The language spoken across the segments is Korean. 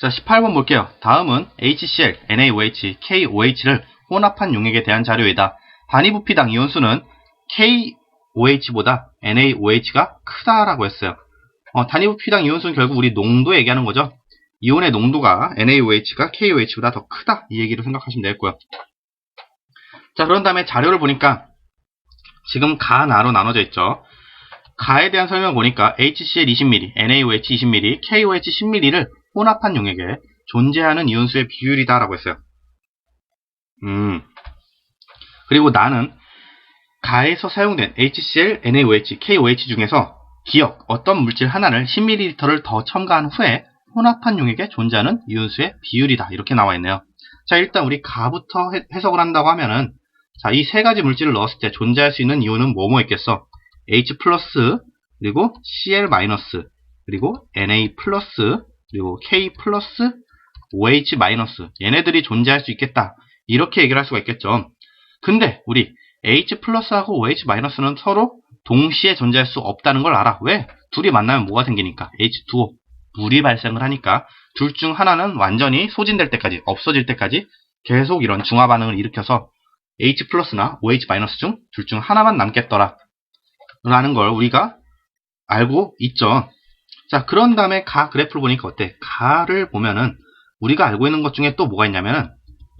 자, 18번 볼게요. 다음은 HCl, NaOH, KOH를 혼합한 용액에 대한 자료이다. 단위 부피당 이온수는 KOH보다 NaOH가 크다라고 했어요. 어, 단위 부피당 이온수는 결국 우리 농도 얘기하는 거죠. 이온의 농도가 NaOH가 KOH보다 더 크다 이 얘기로 생각하시면 되겠고요. 자, 그런 다음에 자료를 보니까 지금 가, 나로 나눠져 있죠. 가에 대한 설명 을 보니까 HCl 20ml, NaOH 20ml, KOH 10ml를 혼합한 용액에 존재하는 이온수의 비율이다라고 했어요. 음. 그리고 나는 가에서 사용된 HCl, NaOH, KOH 중에서 기억 어떤 물질 하나를 10ml를 더 첨가한 후에 혼합한 용액에 존재하는 이온수의 비율이다. 이렇게 나와 있네요. 자, 일단 우리 가부터 해, 석을 한다고 하면은 자, 이 세 가지 물질을 넣었을 때 존재할 수 있는 이온은 뭐뭐 있겠어? H 플러스, 그리고 Cl 마이너스, 그리고 Na 플러스, 그리고 K 플러스, OH 마이너스. 얘네들이 존재할 수 있겠다. 이렇게 얘기를 할 수가 있겠죠. 근데 우리 H 플러스하고 OH 마이너스는 서로 동시에 존재할 수 없다는 걸 알아. 왜? 둘이 만나면 뭐가 생기니까? H2O. 물이 발생을 하니까 둘 중 하나는 완전히 소진될 때까지, 없어질 때까지 계속 이런 중화 반응을 일으켜서 H 플러스나 OH 마이너스 중 둘 중 하나만 남겠더라. 라는 걸 우리가 알고 있죠. 자, 그런 다음에 가 그래프를 보니까 어때? 가를 보면은 우리가 알고 있는 것 중에 또 뭐가 있냐면은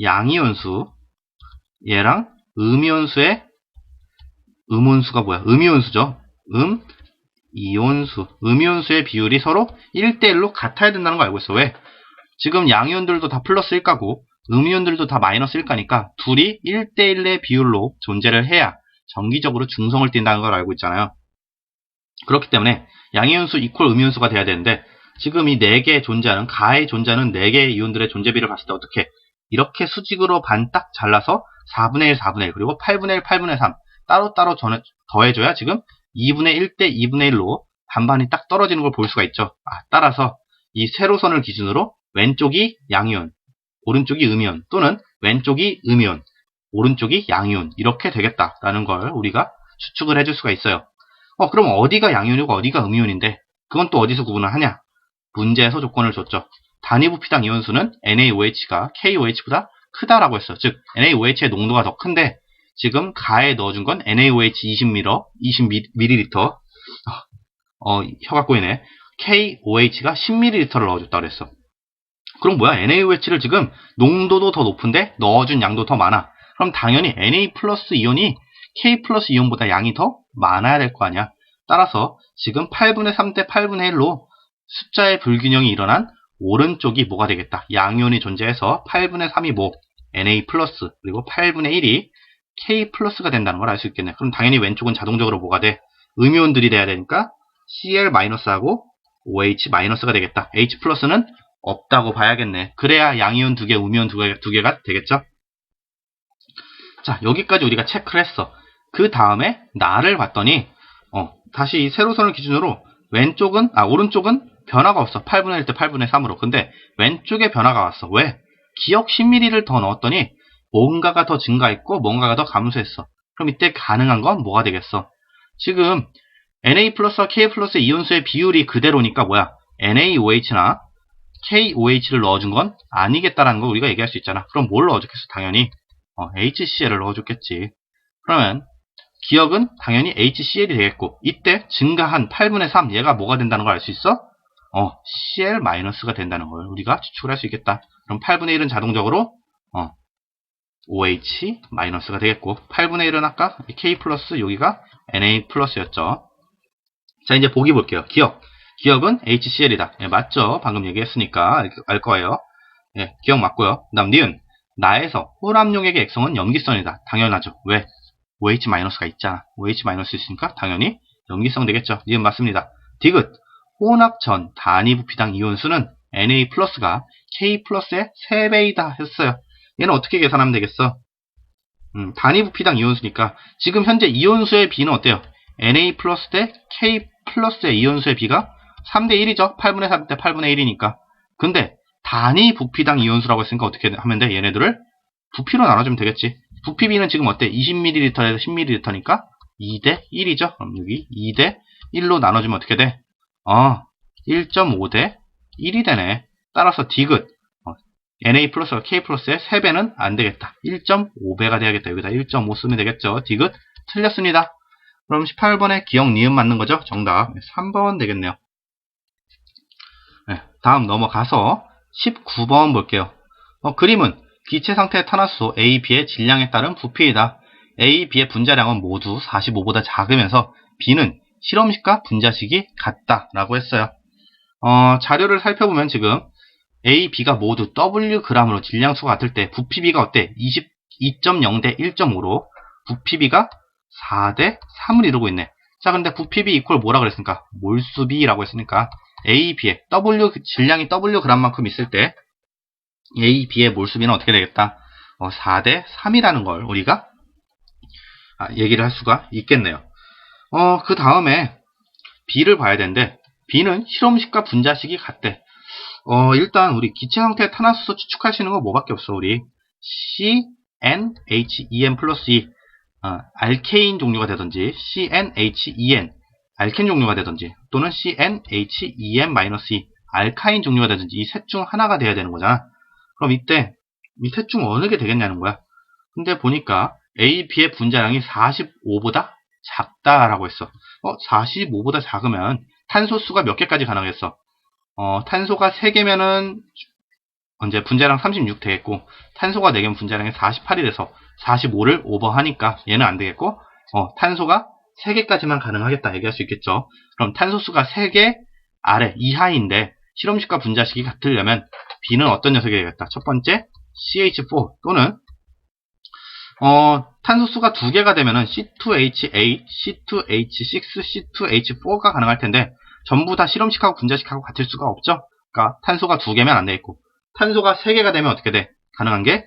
양이온수, 얘랑 음이온수의 음온수가 뭐야? 음이온수죠. 음, 이온수, 음이온수의 비율이 서로 1대1로 같아야 된다는 걸 알고 있어. 왜? 지금 양이온들도 다 플러스 1가고 음이온들도 다 마이너스 1가니까 둘이 1대1의 비율로 존재를 해야 정기적으로 중성을 띈다는 걸 알고 있잖아요. 그렇기 때문에 양이온수 이퀄 음이온수가 돼야 되는데 지금 이 4개 존재하는 가에 존재하는 4개의 이온들의 존재비를 봤을 때 어떻게 이렇게 수직으로 반 딱 잘라서 4분의 1, 4분의 1 그리고 8분의 1, 8분의 3 따로 따로 더해줘야 지금 2분의 1 대 2분의 1로 반반이 딱 떨어지는 걸 볼 수가 있죠. 아, 따라서 이 세로선을 기준으로 왼쪽이 양이온, 오른쪽이 음이온 또는 왼쪽이 음이온, 오른쪽이 양이온 이렇게 되겠다라는 걸 우리가 추측을 해줄 수가 있어요. 어, 그럼 어디가 양이온이고 어디가 음이온인데 그건 또 어디서 구분을 하냐? 문제에서 조건을 줬죠. 단위 부피당 이온수는 NaOH가 KOH보다 크다라고 했어요. 즉 NaOH의 농도가 더 큰데 지금 가에 넣어준 건 NaOH 20ml, 20ml 어, 혀가 꼬이네. KOH가 10ml를 넣어줬다고 그랬어. 그럼 뭐야? NaOH를 지금 농도도 더 높은데 넣어준 양도 더 많아. 그럼 당연히 Na 플러스 이온이 K 플러스 이온보다 양이 더 많아야 될 거 아니야. 따라서 지금 8분의 3 대 8분의 1로 숫자의 불균형이 일어난 오른쪽이 뭐가 되겠다. 양이온이 존재해서 8분의 3이 뭐? Na 플러스 그리고 8분의 1이 K 플러스가 된다는 걸 알 수 있겠네. 그럼 당연히 왼쪽은 자동적으로 뭐가 돼? 음이온들이 돼야 되니까 Cl 마이너스하고 OH 마이너스가 되겠다. H 플러스는 없다고 봐야겠네. 그래야 양이온 두 개, 음이온 두, 개, 두 개가 되겠죠? 자, 여기까지 우리가 체크를 했어. 그 다음에 나를 봤더니 어, 다시 이 세로선을 기준으로 왼쪽은 아 오른쪽은 변화가 없어. 8분의 1 대 8분의 3으로. 근데 왼쪽에 변화가 왔어. 왜? 기억 10ml를 더 넣었더니 뭔가가 더 증가했고 뭔가가 더 감소했어. 그럼 이때 가능한 건 뭐가 되겠어? 지금 Na 플러스와 K 플러스 이온수의 비율이 그대로니까 뭐야? NaOH나 KOH를 넣어준 건 아니겠다라는 걸 우리가 얘기할 수 있잖아. 그럼 뭘 넣어줬겠어? 당연히 어, HCl을 넣어줬겠지. 그러면 기억은 당연히 HCl이 되겠고 이때 증가한 8분의 3 얘가 뭐가 된다는 걸 알 수 있어? 어, Cl-가 된다는 걸 우리가 추측을 할수 있겠다. 그럼 8분의 1은 자동적으로 어, OH-가 되겠고 8분의 1은 아까 K 플러스 여기가 Na 플러스였죠. 자 이제 보기 볼게요. 기억. 기억은 HCl이다. 예, 맞죠? 방금 얘기했으니까 알 거예요. 예, 기억 맞고요. 그 다음 니은. 나에서 혼합용액의 액성은 염기성이다. 당연하죠. 왜? OH-가 있잖아. OH- 있으니까 당연히 염기성 되겠죠. 니은 맞습니다. 디귿. 혼합 전 단위 부피당 이온수는 Na 플러스가 K 플러스의 3배이다 했어요. 얘는 어떻게 계산하면 되겠어? 음, 단위 부피당 이온수니까 지금 현재 이온수의 비는 어때요? Na 플러스 대 K 플러스의 이온수의 비가 3대 1이죠. 8분의 3 대 8분의 1이니까. 근데 단위 부피당 이온수라고 했으니까 어떻게 하면 돼? 얘네들을 부피로 나눠주면 되겠지. 부피비는 지금 어때? 20ml에서 10ml니까 2대 1이죠. 그럼 여기 2대 1로 나눠주면 어떻게 돼? 어, 1.5대 1이 되네. 따라서 디귿 어, NA 플러스와 K 플러스의 3배는 안 되겠다. 1.5배가 돼야겠다. 여기다 1.5 쓰면 되겠죠. 디귿 틀렸습니다. 그럼 18번에 기억 니은 맞는 거죠? 정답 3번 되겠네요. 네, 다음 넘어가서 19번 볼게요. 어, 그림은 기체 상태의 탄화수소 A, B의 질량에 따른 부피이다. A, B의 분자량은 모두 45보다 작으면서 B는 실험식과 분자식이 같다라고 했어요. 어, 자료를 살펴보면 지금 A, B가 모두 W g으로 질량수가 같을 때 부피비가 어때? 22.0 대 1.5로 부피비가 4 대 3을 이루고 있네. 자, 근데 부피비 이퀄 뭐라 그랬습니까? 몰수비라고 했으니까 A, B의 W 질량이 W g만큼 있을 때 A, B의 몰수비는 어떻게 되겠다? 어, 4대 3이라는 걸 우리가 아, 얘기를 할 수가 있겠네요. 어, 그 다음에 B를 봐야 되는데 B는 실험식과 분자식이 같대. 어, 일단 우리 기체 상태의 탄화수소 있는 거 뭐밖에 없어. 우리 CnHEn 플러스 E 어, 알케인 종류가 되든지 CnHEn 알켄 종류가 되든지 또는 CnHEn-E 알카인 종류가 되든지 이 셋 중 하나가 돼야 되는 거잖아. 그럼 이때 이 셋 중 어느 게 되겠냐는 거야. 근데 보니까 A, B의 분자량이 45보다 작다라고 했어. 어, 45보다 작으면 탄소 수가 몇 개까지 가능하겠어? 어, 탄소가 3개면은 이제 분자량 36 되겠고 탄소가 4개면 분자량이 48이 돼서 45를 오버하니까 얘는 안 되겠고 어, 탄소가 3개까지만 가능하겠다 얘기할 수 있겠죠. 그럼 탄소수가 3개 아래 이하인데 실험식과 분자식이 같으려면 B는 어떤 녀석이 되겠다. 첫 번째 CH4 또는 어, 탄소수가 두 개가 되면은 C2H8, C2H6, C2H4가 가능할 텐데 전부 다 실험식하고 분자식하고 같을 수가 없죠. 그러니까 탄소가 두 개면 안 되겠고 탄소가 세 개가 되면 어떻게 돼? 가능한 게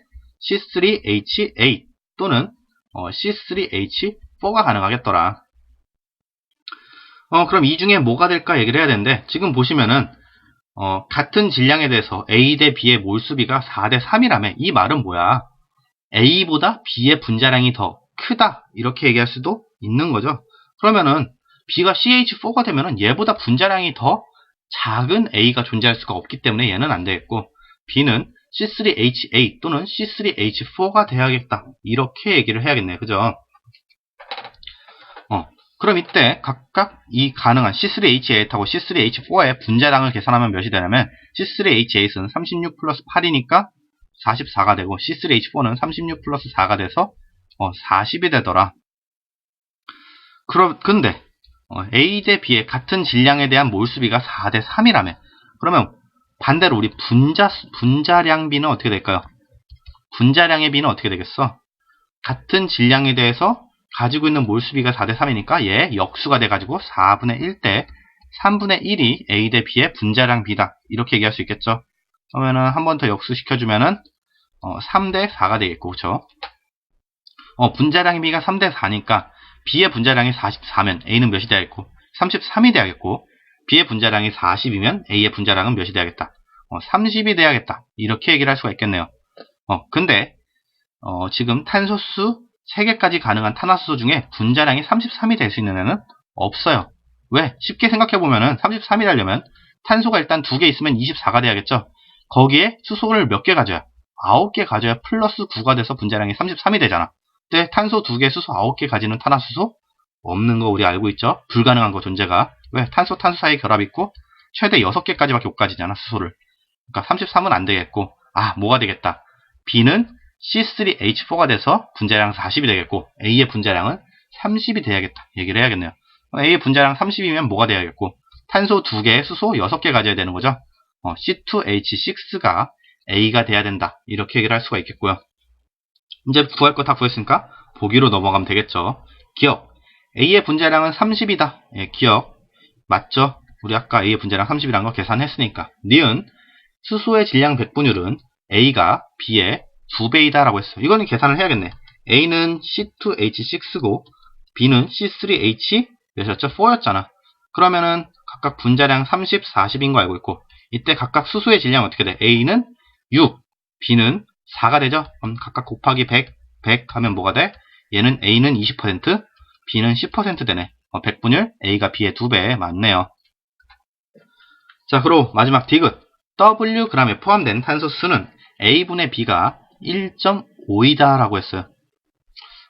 C3H8 또는 어, C3H4가 가능하겠더라. 어, 그럼 이 중에 뭐가 될까 얘기를 해야 되는데 지금 보시면은 어, 같은 질량에 대해서 A 대 B의 몰수비가 4대 3이라며 이 말은 뭐야? A보다 B의 분자량이 더 크다 이렇게 얘기할 수도 있는 거죠. 그러면은 B가 CH4가 되면은 얘보다 분자량이 더 작은 A가 존재할 수가 없기 때문에 얘는 안 되겠고 B는 C3H8 또는 C3H4가 돼야겠다 이렇게 얘기를 해야겠네요. 그죠? 어, 그럼 이때 각각 이 가능한 C3H8하고 C3H4의 분자량을 계산하면 몇이 되냐면 C3H8은 36 플러스 8이니까 44가 되고 C3H4는 36 플러스 4가 돼서 어, 40이 되더라. 그럼 근데 어, A 대 B의 같은 질량에 대한 몰수비가 4대 3이라며. 그러면 반대로 우리 분자 분자량 비는 어떻게 될까요? 분자량의 비는 어떻게 되겠어? 같은 질량에 대해서 가지고 있는 몰수비가 4대 3이니까 얘 역수가 돼가지고 4분의 1 대 3분의 1이 A 대 B의 분자량 비다. 이렇게 얘기할 수 있겠죠. 그러면은 한 번 더 역수시켜주면은 어, 3대 4가 되겠고, 그쵸? 어, 분자량의 비가 3대 4니까 B의 분자량이 44면 A는 몇이 되야겠고 33이 돼야겠고 B의 분자량이 40이면 A의 분자량은 몇이 돼야겠다. 어, 30이 돼야겠다. 이렇게 얘기를 할 수가 있겠네요. 어, 근데 어, 지금 탄소수 3개까지 가능한 탄화수소 중에 분자량이 33이 될 수 있는 애는 없어요. 왜? 쉽게 생각해보면은 33이 되려면 탄소가 일단 2개 있으면 24가 돼야겠죠. 거기에 수소를 몇 개 가져야? 9개 가져야 플러스 9가 돼서 분자량이 33이 되잖아. 근데 탄소 2개, 수소 9개 가지는 탄화수소 없는 거 우리 알고 있죠? 불가능한 거 존재가. 왜? 탄소, 탄소 사이 결합 있고 최대 6개까지밖에 못 가지잖아, 수소를. 그러니까 33은 안 되겠고 아, 뭐가 되겠다. B는 C3H4가 돼서 분자량 40이 되겠고 A의 분자량은 30이 돼야겠다. 얘기를 해야겠네요. A의 분자량 30이면 뭐가 돼야겠고 탄소 2개, 수소 6개 가져야 되는 거죠. 어, C2H6가 A가 돼야 된다. 이렇게 얘기를 할 수가 있겠고요. 이제 구할 거 다 구했으니까 보기로 넘어가면 되겠죠. 기억. A의 분자량은 30이다. 예, 기억. 맞죠? 우리 아까 A의 분자량 30이라는 거 계산했으니까. 니은 수소의 질량 배분율은 A가 B의 2배이다 라고 했어요. 이거는 계산을 해야겠네. A는 C2H6고 B는 C3H 몇이었죠? 4였잖아. 그러면은 각각 분자량 30, 40인 거 알고 있고 이때 각각 수소의 질량 어떻게 돼? A는 6, B는 4가 되죠? 그럼 각각 곱하기 100, 100 하면 뭐가 돼? 얘는 A는 20%, B는 10% 되네. 어, 100분율 A가 B의 2배 맞네요. 자, 그리고 마지막 디귿. Wg에 포함된 탄소 수는 A분의 B가 1.5이다라고 했어요.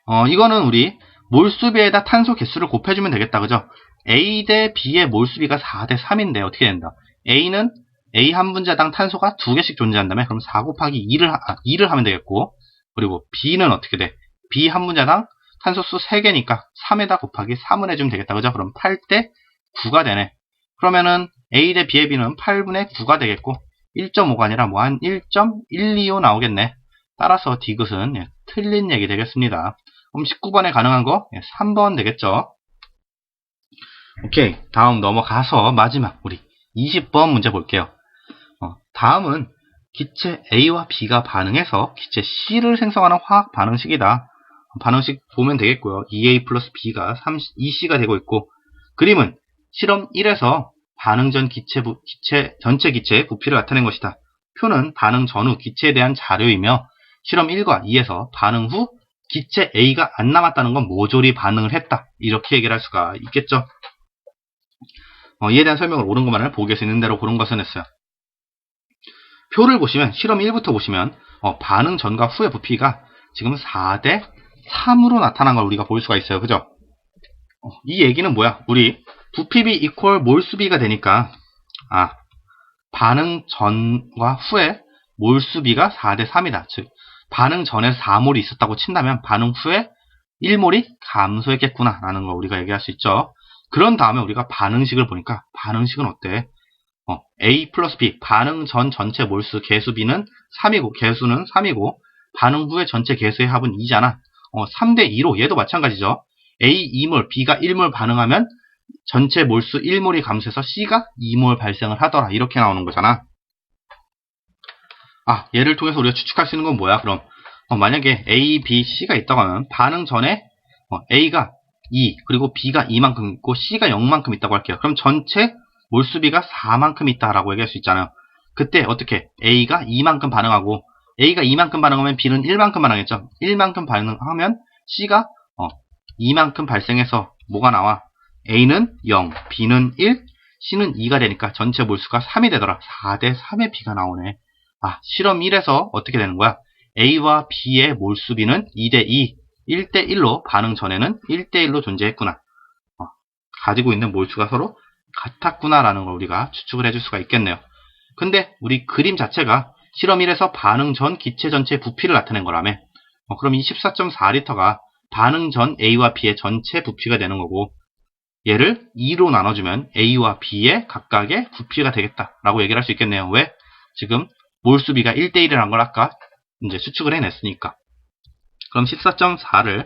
어, 이거는 우리 몰수비에다 탄소 개수를 곱해주면 되겠다. 그죠? A 대 B의 몰수비가 4 대 3인데 어떻게 된다? A는 A 한 분자당 탄소가 두 개씩 존재한다면 그럼 4 곱하기 2를, 아, 2를 하면 되겠고 그리고 B는 어떻게 돼? B 한 분자당 탄소수 3개니까 3에다 곱하기 3을 해주면 되겠다. 그죠? 그럼 8 대 9가 되네. 그러면은 A 대 B의 B는 8분의 9가 되겠고 1.5가 아니라 뭐 한 1.125 나오겠네. 따라서 디귿은 예, 틀린 얘기 되겠습니다. 그럼 19번에 가능한 거 예, 3번 되겠죠. 오케이 다음 넘어가서 마지막 우리 20번 문제 볼게요. 어, 다음은 기체 A와 B가 반응해서 기체 C를 생성하는 화학 반응식이다. 반응식 보면 되겠고요. 2A 플러스 B가 3, 2C가 되고 있고 그림은 실험 1에서 반응 전 기체, 부, 기체 전체 기체의 부피를 나타낸 것이다. 표는 반응 전후 기체에 대한 자료이며 실험 1과 2에서 반응 후 기체 A가 안 남았다는 건 모조리 반응을 했다. 이렇게 얘기를 할 수가 있겠죠. 어, 이에 대한 설명을 옳은 것만을 보기에서 있는 대로 고른 것은 했어요. 표를 보시면 실험 1부터 보시면 어, 반응 전과 후의 부피가 지금 4대 3으로 나타난 걸 우리가 볼 수가 있어요. 그죠? 어, 이 얘기는 뭐야? 우리 부피비 이퀄 몰수비가 되니까 아 반응 전과 후에 몰수비가 4대 3이다. 즉 반응 전에 4몰이 있었다고 친다면 반응 후에 1몰이 감소했겠구나 라는 걸 우리가 얘기할 수 있죠. 그런 다음에 우리가 반응식을 보니까 반응식은 어때? 어, A 플러스 B 반응 전 전체 몰수 개수 B는 3이고 개수는 3이고 반응 후의 전체 개수의 합은 2잖아. 어, 3대 2로 얘도 마찬가지죠. A 2몰, B가 1몰 반응하면 전체 몰수 1몰이 감소해서 C가 2몰 발생을 하더라. 이렇게 나오는 거잖아. 아, 얘를 통해서 우리가 추측할 수 있는 건 뭐야? 그럼 어, 만약에 A, B, C가 있다고 하면 반응 전에 어, A가 2, 그리고 B가 2만큼 있고 C가 0만큼 있다고 할게요. 그럼 전체 몰수비가 4만큼 있다라고 얘기할 수 있잖아요. 그때 어떻게 A가 2만큼 반응하고 A가 2만큼 반응하면 B는 1만큼 반응했죠. 1만큼 반응하면 C가 어, 2만큼 발생해서 뭐가 나와? A는 0, B는 1, C는 2가 되니까 전체 몰수가 3이 되더라. 4대 3의 B가 나오네. 아, 실험 1에서 어떻게 되는 거야? A와 B의 몰수비는 2대 2, 1대 1로 반응 전에는 1대 1로 존재했구나. 어, 가지고 있는 몰수가 서로 같았구나라는 걸 우리가 추측을 해줄 수가 있겠네요. 근데 우리 그림 자체가 실험 1에서 반응 전 기체 전체 부피를 나타낸 거라며 어, 그럼 이 14.4리터가 반응 전 A와 B의 전체 부피가 되는 거고 얘를 2로 나눠주면 A와 B의 각각의 부피가 되겠다라고 얘기를 할 수 있겠네요. 왜? 지금 몰수비가 1대1이라는 걸 아까 이제 수축을 해냈으니까. 그럼 14.4를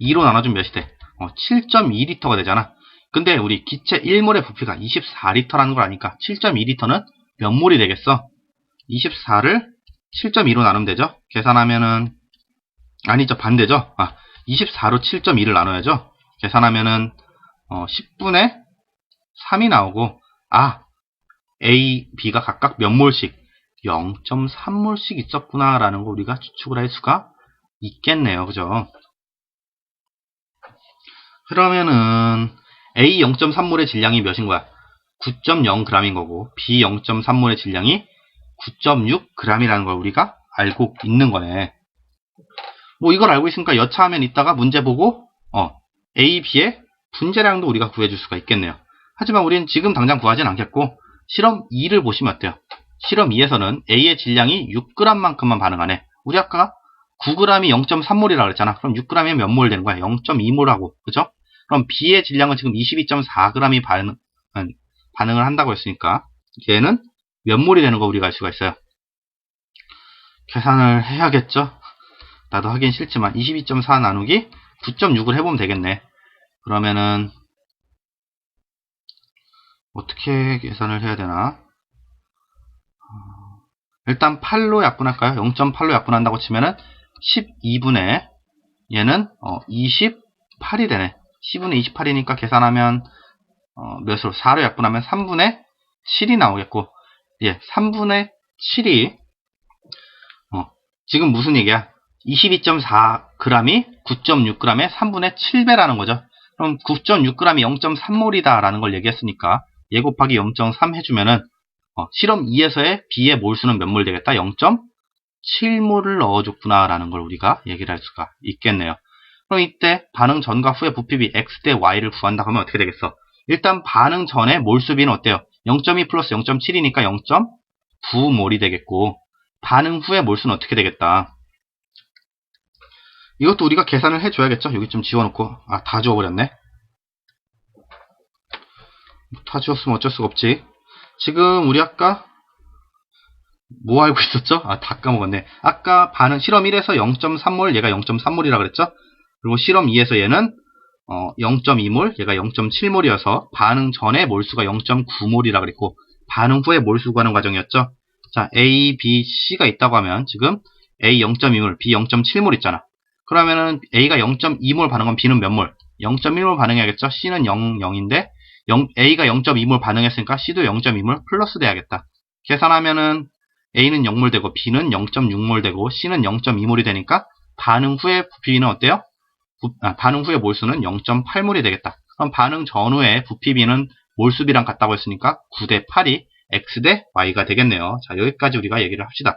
2로 나눠주면 몇이 돼? 어, 7.2리터가 되잖아. 근데 우리 기체 1몰의 부피가 24리터라는 걸 아니까 7.2리터는 몇 몰이 되겠어? 24를 7.2로 나누면 되죠? 계산하면은 아니죠 반대죠? 아 24로 7.2를 나눠야죠? 계산하면은 어, 10분의 3이 나오고 아 A, B가 각각 몇 몰씩 0.3몰씩 있었구나 라는 거 우리가 추측을 할 수가 있겠네요. 그죠? 그러면은 A 0.3몰의 질량이 몇인 거야? 9.0g인 거고 B 0.3몰의 질량이 9.6g이라는 걸 우리가 알고 있는 거네. 뭐 이걸 알고 있으니까 여차하면 이따가 문제 보고 어, A, B의 분재량도 우리가 구해줄 수가 있겠네요. 하지만 우리는 지금 당장 구하진 않겠고 실험 2를 보시면 어때요? 실험 2에서는 A의 질량이 6g만큼만 반응하네. 우리 아까 9g이 0.3몰이라고 그랬잖아. 그럼 6g이면 몇몰 되는 거야? 0.2몰하고. 그죠? 그럼 B의 질량은 지금 22.4g이 반응, 반응을 한다고 했으니까 얘는 몇 몰이 되는 거 우리가 알 수가 있어요. 계산을 해야겠죠? 나도 하긴 싫지만 22.4 나누기 9.6을 해보면 되겠네. 그러면은 어떻게 계산을 해야 되나? 일단 8로 약분할까요? 0.8로 약분한다고 치면은 12분의 얘는 어, 28이 되네. 10분의 28이니까 계산하면 어, 몇으로 4로 약분하면 3분의 7이 나오겠고 예, 3분의 7이 어, 지금 무슨 얘기야? 22.4g이 9.6g의 3분의 7배라는 거죠. 그럼 9.6g이 0.3몰이다 라는 걸 얘기했으니까 얘 곱하기 0.3 해주면은 어, 실험 2에서의 B의 몰수는 몇 몰 되겠다? 0.7몰을 넣어줬구나 라는 걸 우리가 얘기를 할 수가 있겠네요. 그럼 이때 반응 전과 후의 부피비 X 대 Y를 구한다 하면 어떻게 되겠어? 일단 반응 전에 몰수비는 어때요? 0.2 플러스 0.7이니까 0.9몰이 되겠고 반응 후의 몰수는 어떻게 되겠다? 이것도 우리가 계산을 해줘야겠죠? 여기 좀 지워놓고 아 다 지워버렸네 다 지웠으면 어쩔 수가 없지 지금 우리 아까 뭐 알고 있었죠? 아 다 까먹었네 아까 반응 실험 1에서 0.3몰 얘가 0.3몰이라 그랬죠? 그리고 실험 2에서 얘는 어, 0.2몰 얘가 0.7몰이어서 반응 전에 몰수가 0.9몰이라 그랬고 반응 후에 몰수 구하는 과정이었죠 자 A, B, C가 있다고 하면 지금 A 0.2몰, B 0.7몰 있잖아 그러면은 A가 0.2몰 반응하면 B는 몇 몰? 0.1몰 반응해야겠죠? C는 0, 0인데 0, A가 0.2몰 반응했으니까 C도 0.2몰 플러스 돼야겠다. 계산하면은 A는 0몰 되고 B는 0.6몰 되고 C는 0.2몰이 되니까 반응 후에 부피비는 어때요? 부- 아, 반응 후에 몰수는 0.8몰이 되겠다. 그럼 반응 전후에 부피비는 몰수비랑 같다고 했으니까 9대 8이 X 대 Y가 되겠네요. 자, 여기까지 우리가 얘기를 합시다.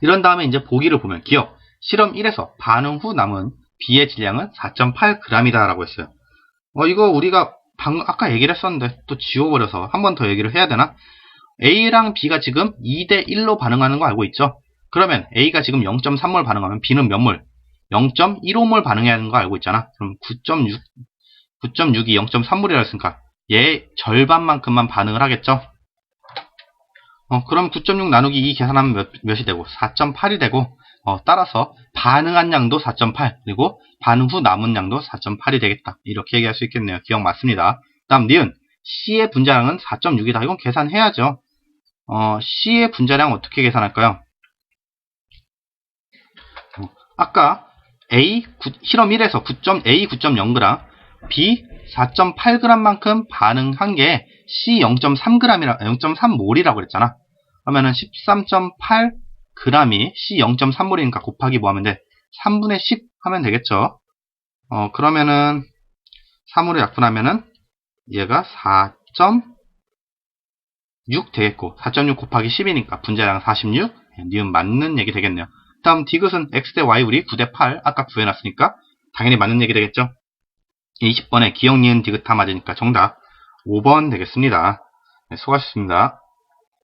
이런 다음에 이제 보기를 보면 기억. 실험 1에서 반응 후 남은 B의 질량은 4.8g이다 라고 했어요. 어, 이거 우리가 방, 아까 얘기를 했었는데 또 지워버려서 한 번 더 얘기를 해야 되나? A랑 B가 지금 2대 1로 반응하는 거 알고 있죠? 그러면 A가 지금 0.3몰 반응하면 B는 몇 몰? 0.15몰 반응해야 하는 거 알고 있잖아. 그럼 9.6, 9.6이 0.3몰이라 했으니까 얘 절반만큼만 반응을 하겠죠? 어, 그럼 9.6 나누기 2 계산하면 몇, 몇이 되고 4.8이 되고 어, 따라서 반응한 양도 4.8 그리고 반응 후 남은 양도 4.8이 되겠다. 이렇게 얘기할 수 있겠네요. 기억 맞습니다. 다음 니은 C의 분자량은 4.6이다. 이건 계산해야죠. 어, C의 분자량 어떻게 계산할까요? 어, 아까 A 구- 실험 1에서 9. A 9.0g, B 4.8g만큼 반응한 게 C 0.3g이라 0.3몰이라고 그랬잖아. 그러면은 13.8g이 C 0.3몰이니까 곱하기 뭐 하면 돼? 3분의 10 하면 되겠죠. 어, 그러면은 3으로 약분하면은 얘가 4.6 되겠고 4.6 곱하기 10이니까 분자량 46 니은 맞는 얘기 되겠네요. 다음 디귿은 x 대 y 우리 9 대 8 아까 구해놨으니까 당연히 맞는 얘기 되겠죠. 20번에 기억 니은 디귿 다 맞으니까 정답 5번 되겠습니다. 네, 수고하셨습니다.